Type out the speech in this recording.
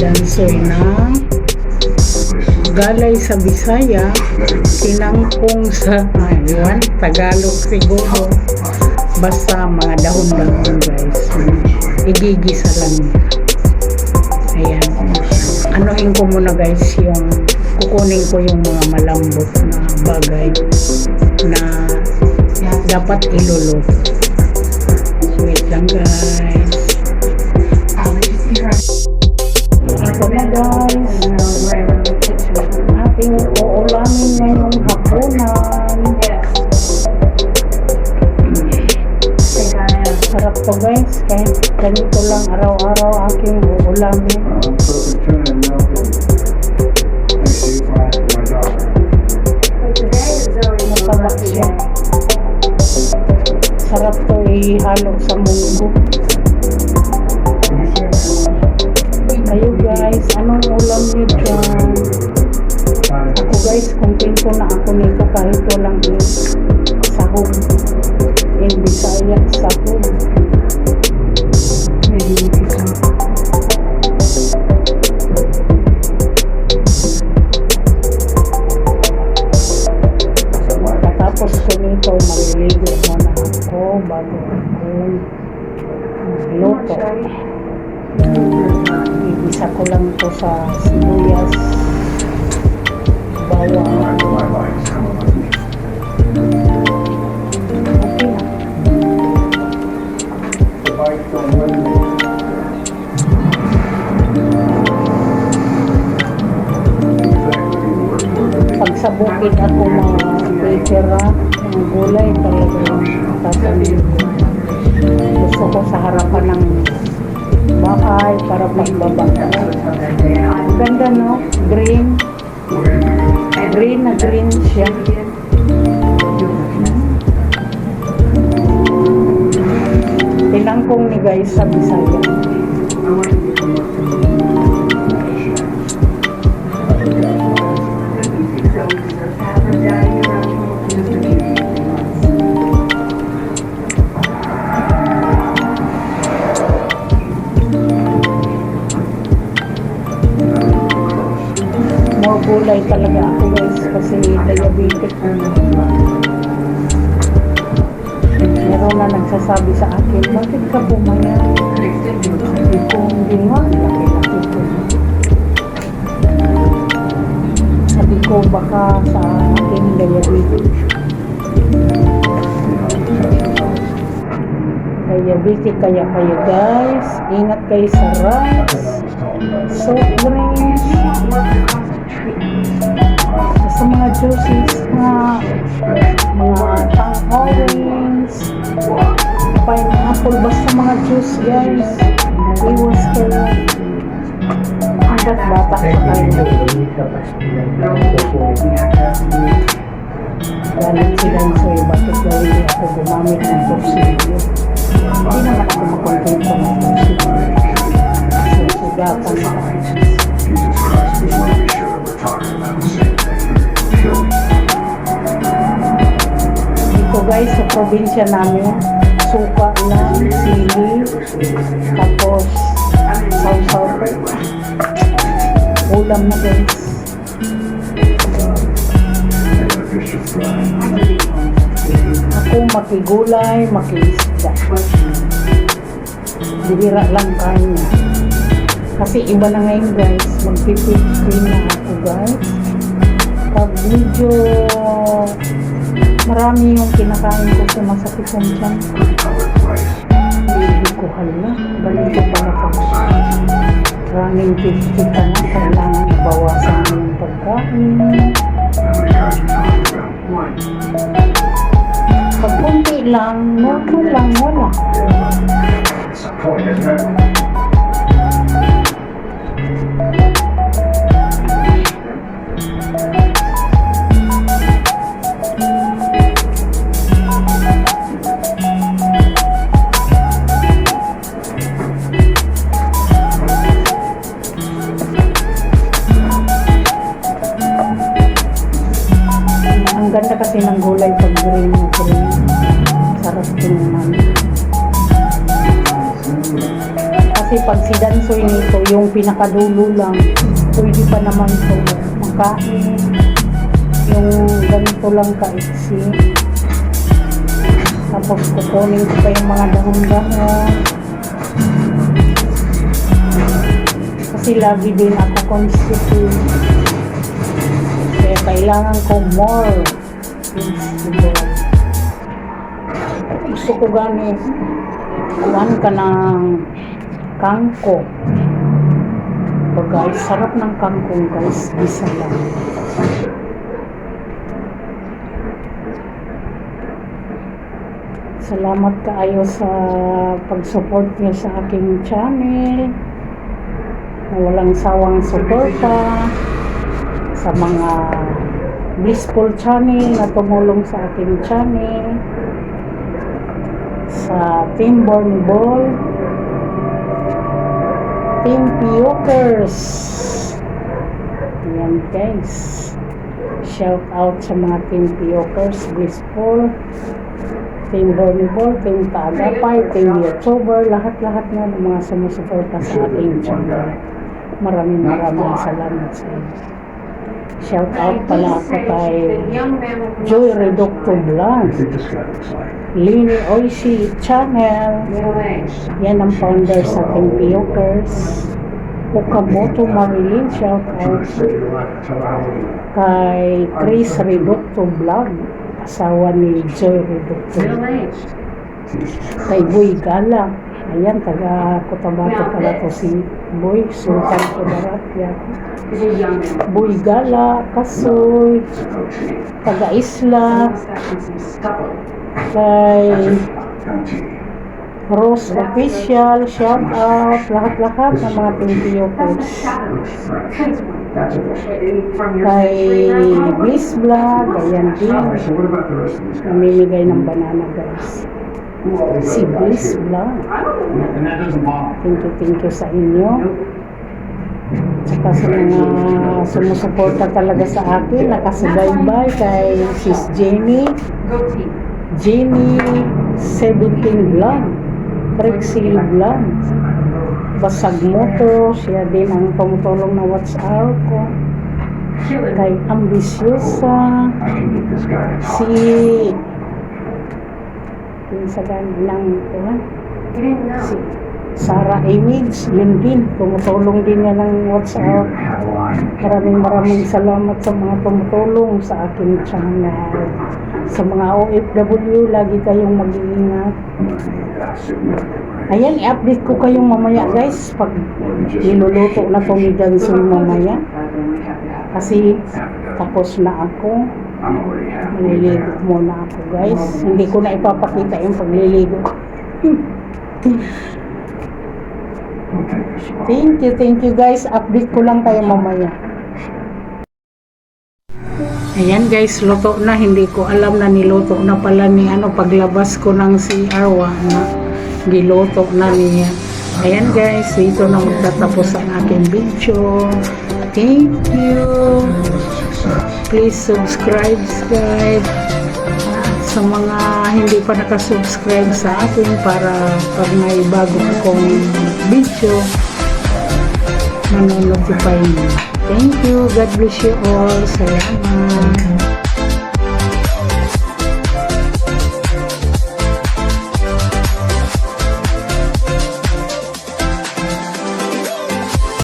Dansoy ng Galay sa Bisaya, Kinangkong sa, ayun, Tagalog siguro. Basta mga dahon-dahon guys. Igigisa lang. Ayan. Anuhin ko muna guys yung kukunin ko yung mga malambot na bagay na dapat iluluto. Ganito lang araw-araw aking uulamin. Mataba siya. Sarap to ihalo sa munggo. Kayo guys, anong ulam niyo dyan? Ako guys, kontento na ako nito kahit walang sahog. In Bisaya, sahog. Nito, maliligo muna ako bago ako magluto. Igisa ko lang to sa pekera, mga gulay talaga tatanim. Gusto ko sa harapan ng bahay para pagbaba. Ang ganda no? Green. Green na green siya. Tinangkong ni guys sa Bisaya. Gulay talaga ako guys kasi diabetic. Meron na nagsasabi sa akin, bakit ka pumaya? Sabi ko, hindi nga, laki-laki ko. Sabi ko, baka sa akin diabetic. Diabetic kaya kayo guys. Ingat kayo sa rice, guys. Iwas kayo. Hanggat bata pa kayo. Galit si Dansoy, bakit daw hindi ako gumamit ng torsilyo? Hindi naman ako makontento ng torsilyo. So, sugatan pa. Jesus Christ, just want to be sure we're talking about the same Guys, sa probinsya namin, suka lang, sili, tapos sausaw. Ulam na guys. Ako makigulay, makiisda. Bihira lang kanya. Kasi iba na ngayon guys, magpipit na ako guys. Pag medyo marami yung kinakain ko sa masakit ang tiyan ko. Hindi ko hala. Ganito pala pag running 50 ka na, kailangan ibawasan mo yung pagkain. Pag lang, normal lang, wala. Kasi ng gulay pag green na green. Sarap tingnan. Kasi pag si Dansoy nito, yung pinakadulo lang, pwede pa naman ito makain. Yung ganito lang kaiksi. Tapos kukunin ko pa yung mga dahon-dahon. Kasi lagi din ako constitute. Kailangan ko more vegetable. Gusto ko gani kuhan ka ng kangko. So guys, sarap ng kangkong guys. Bisa lang. Salamat kaayo sa pag-support niyo sa aking channel. Walang sawang suporta sa mga blissful channel na tumulong sa aking channel sa Team Born Ball. Team Piyokers Ayan guys. Shout out sa mga Team Piyokers Blissful Team Born Ball Team Taagapay Team YouTuber lahat-lahat na ng mga sumusuporta sa ating channel maraming maraming salamat sa inyo shout out pala ako kay Joy Reducto like? Lini Oishi Channel. Yan ang founder sa Team Piyokers. Okamoto Marilyn, shout out kay Chris Reducto Vlog, asawa ni Joy Reducto. Kay Boy Gala. Ayan, taga Cotabato pala to si Boy, Sultan Kudarat. Yan. Boy Gala, Kasoy, taga Isla, kay Rose Official, shout out, lahat-lahat ng mga Team Piyokers. Kay Bliss Vlog, ayan din. Namimigay ng banana guys. Si Bliss Vlog. Thank you, thank you sa inyo. Tsaka sa mga sumusuporta talaga sa akin, nakasubaybay kay Sis Jenny. Jenny 17 Vlog. Trixie Vlog. Basag Moto, siya din ang tumutulong na WhatsApp ko. Kay Ambisyosa, si pinsagan ng kuhan, si Sarah Image, yun din, tumutulong din niya ng WhatsApp. Maraming maraming salamat sa mga tumutulong sa aking channel. Sa mga OFW, lagi kayong mag-iingat. Ayan, i-update ko kayong mamaya guys pag niluluto na to ni Dansoy mamaya. Kasi tapos na ako. I'm already happy. Maliligo muna ako guys. Hindi ko na ipapakita yung pagliligo ko. Thank you, thank you guys. Update ko lang kayo mamaya. Ayan guys, luto na. Hindi ko alam na niluto na pala ni ano paglabas ko ng si Arwa na giluto na niya. Ayan guys, dito na magtatapos ang aking video. Thank you. Please subscribe guys sa mga hindi pa nakasubscribe sa akin para pag may bago akong video manonotify mo. Thank you. God bless you all. Salamat.